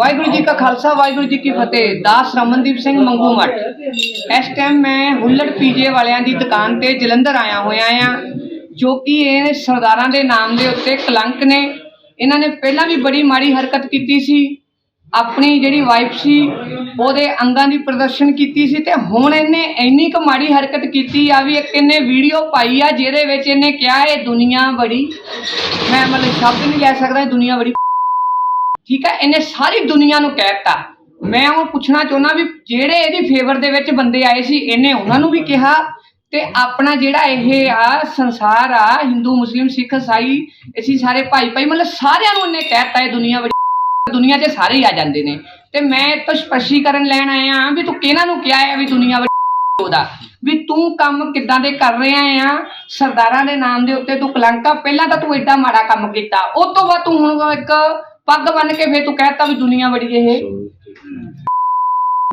ਵਾਹਿਗੁਰੂ ਜੀ ਕਾ ਖਾਲਸਾ, ਵਾਹਿਗੁਰੂ ਜੀ ਕੀ ਫਤਿਹ। ਦਾਸ ਰਮਨਦੀਪ ਸਿੰਘ ਮੰਗੂ ਮੱਠ। ਇਸ ਟਾਈਮ ਮੈਂ ਹੁੱਲੜ ਪੀਜੇ ਵਾਲਿਆਂ ਦੀ ਦੁਕਾਨ ਤੇ ਜਲੰਧਰ ਆਇਆ ਹੋਇਆ ਆ ਜੋ ਕਿ ਇਹ ਸਰਦਾਰਾਂ ਦੇ ਨਾਮ ਦੇ ਉੱਤੇ ਕਲੰਕ ਨੇ। ਇਹਨਾਂ ਨੇ ਪਹਿਲਾਂ ਵੀ ਬੜੀ ਮਾੜੀ ਹਰਕਤ ਕੀਤੀ ਸੀ। ਆਪਣੀ ਜਿਹੜੀ ਵਾਈਫ ਸੀ, ਉਹਦੇ ਅੰਗਾਂ ਦੀ ਪ੍ਰਦਰਸ਼ਨ ਕੀਤੀ ਸੀ ਤੇ ਹੁਣ ਇਹਨੇ ਇੰਨੀ ਕੁ ਮਾੜੀ ਹਰਕਤ ਕੀਤੀ ਆ ਵੀ ਇੱਕ ਇਹਨੇ ਵੀਡੀਓ ਪਾਈ ਆ, ਜਿਹਦੇ ਵਿੱਚ ਇਹਨੇ ਕਿਹਾ ਇਹ ਦੁਨੀਆ ਬੜੀ, ਮੈਂ ਮਤਲਬ ਸ਼ਬਦ ਨਹੀਂ ਲੈ ਸਕਦਾ ਦੁਨੀਆ ਬੜੀ ਠੀਕ ਹੈ? ਇਹਨੇ ਸਾਰੀ ਦੁਨੀਆ ਨੂੰ ਕਹਿਤਾ ਮੈਂ ਹੁਣ ਪੁੱਛਣਾ ਚਾਹੁੰਦਾ ਵੀ ਜਿਹੜੇ ਇਹਦੀ ਫੇਵਰ ਦੇ ਵਿੱਚ ਬੰਦੇ ਆਏ ਸੀ, ਇਹਨੇ ਉਹਨਾਂ ਨੂੰ ਵੀ ਕਿਹਾ? ਤੇ ਆਪਣਾ ਜਿਹੜਾ ਇਹ ਆ ਸੰਸਾਰ ਆ, ਹਿੰਦੂ, ਮੁਸਲਿਮ, ਸਿੱਖ ਇਸਾਈ ਅਸੀਂ ਸਾਰੇ ਭਾਈ ਭਾਈ, ਮਤਲਬ ਸਾਰਿਆਂ ਨੂੰ ਇਹਨੇ ਕਹਿਤਾ ਇਹ ਦੁਨੀਆ ਬੜੀ ਦੁਨੀਆ 'ਚ ਸਾਰੇ ਹੀ ਆ ਜਾਂਦੇ ਨੇ। ਤੇ ਮੈਂ ਇਹ ਤੋਂ ਸਪਸ਼ਟੀਕਰਨ ਲੈਣ ਆਇਆ ਵੀ ਤੂੰ ਕਿਹਨਾਂ ਨੂੰ ਕਿਹਾ ਹੈ ਵੀ ਦੁਨੀਆ ਬੜੀ ਉਹਦਾ? ਵੀ ਤੂੰ ਕੰਮ ਕਿੱਦਾਂ ਦੇ ਕਰ ਰਿਹਾ ਆ? ਸਰਦਾਰਾਂ ਦੇ ਨਾਮ ਦੇ ਉੱਤੇ ਤੂੰ ਕਲੰਕਾ ਪਹਿਲਾਂ ਤਾਂ ਤੂੰ ਐਡਾ ਮਾੜਾ ਕੰਮ ਕੀਤਾ। ਉਸ ਤੋਂ ਬਾਅਦ ਤੂੰ ਹੁਣ ਇੱਕ ਪੱਗ ਬੰਨ ਕੇ ਫੇਰ ਤੂੰ ਕਹਿਤਾ ਵੀ ਦੁਨੀਆ ਬੜੀ ਇਹ।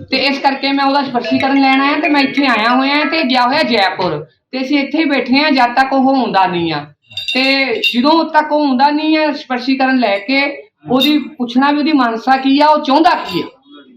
ਤੇ ਇਸ ਕਰਕੇ ਮੈਂ ਉਹਦਾ ਸਪਸ਼ਟੀਕਰਨ ਲੈਣ ਆਇਆ ਤੇ ਮੈਂ ਇੱਥੇ ਆਇਆ ਹੋਇਆ ਤੇ ਗਿਆ ਹੋਇਆ ਜੈਪੁਰ। ਤੇ ਅਸੀਂ ਇੱਥੇ ਹੀ ਬੈਠੇ ਆ ਜਦ ਤੱਕ ਉਹ ਹੁੰਦਾ ਨਹੀਂ ਆ। ਤੇ ਜਦੋਂ ਤੱਕ ਉਹ ਹੁੰਦਾ ਨਹੀਂ ਆ ਸਪਸ਼ਟੀਕਰਨ ਲੈ ਕੇ ਉਹਦੀ ਪੁੱਛਣਾ ਵੀ ਉਹਦੀ ਮਾਨਸਾ ਕੀ ਆ ਉਹ ਚਾਹੁੰਦਾ ਕੀ ਆ?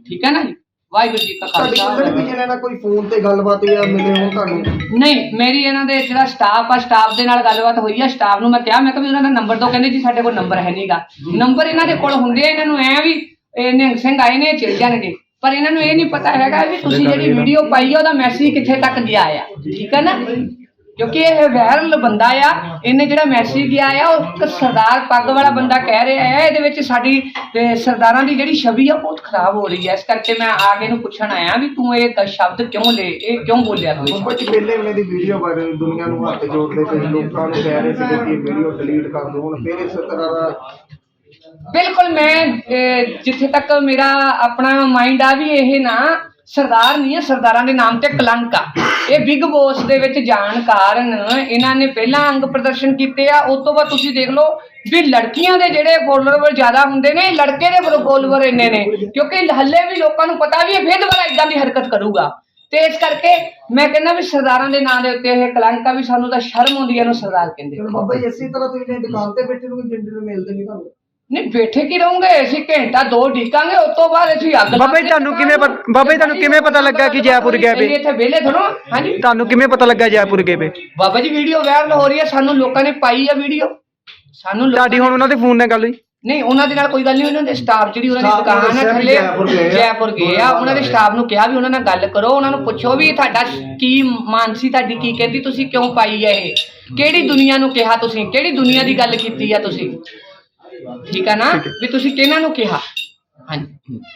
ਠੀਕ ਹੈ ਨਾ ਜੀ? ਵਾਹਿਗੁਰੂ ਜੀ ਕਾ ਤੁਹਾਡੀ ਖਾਲਸਾ ਕੰਪਨੀ ਵਿੱਚ ਇਹਨਾਂ ਕੋਈ ਫੋਨ ਤੇ ਗੱਲਬਾਤ ਜਾਂ ਮਿਲੇ ਹੋਣ ਤੁਹਾਨੂੰ? ਨਹੀਂ ਮੇਰੀ ਇਹਨਾਂ ਦੇ ਜਿਹੜਾ ਸਟਾਫ ਆ ਸਟਾਫ ਦੇ ਨਾਲ ਗੱਲਬਾਤ ਹੋਈ ਆ ਸਟਾਫ ਨੂੰ ਮੈਂ ਕਿਹਾ ਮੈਂ ਕਿਹਾ ਵੀ ਉਹਨਾਂ ਦਾ ਨੰਬਰ ਦੋ ਕਹਿੰਦੇ ਜੀ ਸਾਡੇ ਕੋਲ ਨੰਬਰ ਹੈ ਨਹੀਂਗਾ। ਨੰਬਰ ਇਹਨਾਂ ਦੇ ਕੋਲ ਹੁੰਦੇ ਆ ਇਹਨਾਂ ਨੂੰ ਐ ਵੀ ਇਹ ਨਿਹੰਗ ਸਿੰਘ ਆਏ ਨੇ ਚਲ ਜਾਣਗੇ। ਪਰ ਇਹਨਾਂ ਨੂੰ ਇਹ ਨਹੀਂ ਪਤਾ ਹੈਗਾ ਵੀ ਤੁਸੀਂ ਜਿਹੜੀ ਵੀਡੀਓ ਪਾਈ ਆ ਉਹਦਾ ਮੈਸੇਜ ਕਿੱਥੇ ਤੱਕ ਗਿਆ ਆ। ਠੀਕ ਹੈ ਨਾ? ਕਿਉਂਕਿ ਇਹ ਵਾਇਰਲ ਬੰਦਾ ਆ ਇਹਨੇ ਜਿਹੜਾ ਮੈਸੇਜ ਗਿਆ ਆ ਉਹ ਇੱਕ ਸਰਦਾਰ ਪੱਗ ਵਾਲਾ ਬੰਦਾ ਕਹਿ ਰਿਹਾ ਹੈ ਇਹਦੇ ਵਿੱਚ ਸਾਡੀ ਤੇ ਸਰਦਾਰਾਂ ਦੀ ਜਿਹੜੀ ਛਵੀ ਆ ਬਹੁਤ ਖਰਾਬ ਹੋ ਰਹੀ ਹੈ ਇਸ ਕਰਕੇ ਮੈਂ ਆ ਕੇ ਇਹਨੂੰ ਪੁੱਛਣ ਆਇਆ ਵੀ ਤੂੰ ਇਹ ਕ- ਸ਼ਬਦ ਕਿਉਂ ਲੈ ਇਹ ਕਿਉਂ ਬੋਲਿਆ ਤੂੰ ਚ ਪਹਿਲੇ ਵੇਲੇ ਦੀ ਵੀਡੀਓ ਵਾਇਰਲ ਦੁਨੀਆ ਨੂੰ ਹੱਥ ਜੋੜਦੇ ਪਏ ਲੋਕਾਂ ਨੂੰ ਕਹਿ ਰਹੇ ਸੀ ਕਿ ਇਹ ਵੀਡੀਓ ਡਿਲੀਟ ਕਰ ਦਿਓ ਹੁਣ ਫਿਰ ਇਸ ਤਰ੍ਹਾਂ ਦਾ ਬਿਲਕੁਲ ਮੈਂ ਅਹ, ਜਿੱਥੇ ਤੱਕ ਮੇਰਾ ਆਪਣਾ ਮਾਈਂਡ ਆ ਵੀ ਇਹ ਨਾ ਸਰਦਾਰ ਨਹੀਂ ਹੈ ਸਰਦਾਰਾਂ ਦੇ ਨਾਮ ਤੇ ਕਲੰਕ ਆ। ਇਹ ਬਿਗ ਬੋਸ ਦੇ ਵਿੱਚ ਜਾਣ ਕਾਰਨ ਇਹਨਾਂ ਨੇ ਪਹਿਲਾਂ ਅੰਗ ਪ੍ਰਦਰਸ਼ਨ ਕੀਤੇ ਆ, ਉਸ ਤੋਂ ਬਾਅਦ ਤੁਸੀਂ ਦੇਖ ਲਓ ਵੀ ਲੜਕੀਆਂ ਦੇ ਜਿਹੜੇ ਫੋਲੋਅਰ ਜ਼ਿਆਦਾ ਹੁੰਦੇ ਨੇ, ਲੜਕੇ ਦੇ ਫੋਲੋਅਰ ਇੰਨੇ ਨੇ। ਕਿਉਂਕਿ ਹੱਲੇ ਵੀ ਲੋਕਾਂ ਨੂੰ ਪਤਾ ਵੀ ਇਹ ਫਿਰ ਦੁਬਾਰਾ ਇਦਾਂ ਦੀ ਹਰਕਤ ਕਰੂਗਾ। ਤੇ ਇਸ ਕਰਕੇ ਮੈਂ ਕਹਿੰਦਾ ਵੀ ਸਰਦਾਰਾਂ ਦੇ ਨਾਂ ਦੇ ਉੱਤੇ ਇਹ ਕਲੰਕ ਆ ਵੀ ਸਾਨੂੰ ਤਾਂ ਸ਼ਰਮ ਆਉਂਦੀ ਹੈ ਇਹਨੂੰ ਸਰਦਾਰ ਕਹਿੰਦੇ। ਬਾਬਾ ਜੀ, ਇਸੇ ਤਰ੍ਹਾਂ ਤੁਸੀਂ ਦੁਕਾਨ ਤੇ ਬੈਠੇ ਨੂੰ ਜਿੰਦੇ ਨੂੰ ਮਿਲਦੇ ਨਹੀਂ ਤੁਹਾਨੂੰ। ਨਹੀਂ ਬੈਠੇ ਕੀ ਰਹੋਗੇ? ਅਸੀਂ ਘੰਟਾ ਦੋ ਢੀਕਾਂਗੇ ਉਸ ਤੋਂ ਬਾਅਦ ਅਸੀਂ ਅੱਗ ਬਾਬਾ ਜੀ ਤੁਹਾਨੂੰ ਕਿਵੇਂ ਪਤ- ਬਾਬਾ ਜੀ ਤੁਹਾਨੂੰ ਕਿਵੇਂ ਪਤਾ ਲੱਗਾ ਕਿ ਜੈਪੁਰ ਗਏ ਵੇ? ਅਸੀਂ ਇੱਥੇ ਵਿਹਲੇ ਥੋੜੋ ਹਾਂਜੀ। ਤੁਹਾਨੂੰ ਕਿਵੇਂ ਪਤਾ ਲੱਗਾ ਜੈਪੁਰ ਗਏ ਵੇ? ਬਾਬਾ ਜੀ ਵੀਡੀਓ ਵਾਇਰਲ ਹੋ ਰਹੀ ਹੈ ਸਾਨੂੰ ਲੋਕਾਂ ਨੇ ਪਾਈ ਆ ਵੀਡੀਓ। ਸਾਨੂੰ ਲੋਕਾਂ ਤੁਹਾਡੀ ਹੁਣ ਉਹਨਾਂ ਦੇ ਫੋਨ ਨਾਲ ਗੱਲ ਹੋਈ? ਨਹੀਂ ਉਹਨਾਂ ਦੇ ਨਾਲ ਕੋਈ ਗੱਲ ਨਹੀਂ ਉਹਨਾਂ ਦੇ ਸਟਾਫ ਜਿਹੜੀ ਉਹਨਾਂ ਦੀ Staff ਦੁਕਾਨ ਹੈ ਦੱਸਿਆ ਵੀ ਥੱਲੇ ਜੈਪੁਰ ਗਏ ਆ। ਜੈਪੁਰ ਗਏ ਆ। ਉਹਨਾਂ ਦੇ ਸਟਾਫ ਨੂੰ ਕਿਹਾ ਵੀ ਉਹਨਾਂ ਨਾਲ ਗੱਲ ਕਰੋ ਉਹਨਾਂ ਨੂੰ ਪੁੱਛੋ ਵੀ ਤੁਹਾਡਾ ਕੀ ਮਾਨਸੀ ਤੁਹਾਡੀ ਕੀ ਕਹਿੰਦੀ ਤੁਸੀਂ ਕਿਉਂ ਪਾਈ ਹੈ ਇਹ? ਕਿਹੜੀ ਦੁਨੀਆ ਨੂੰ ਕਿਹਾ ਤੁਸੀਂ? ਕਿਹੜੀ ਦੁਨੀਆ ਦੀ ਗੱਲ ਕੀਤੀ ਆ ਤੁਸੀਂ? ਠੀਕ ਆ ਨਾ? ਵੀ ਤੁਸੀਂ ਕਿਹਨਾਂ ਨੂੰ ਕਿਹਾ? ਹਾਂਜੀ।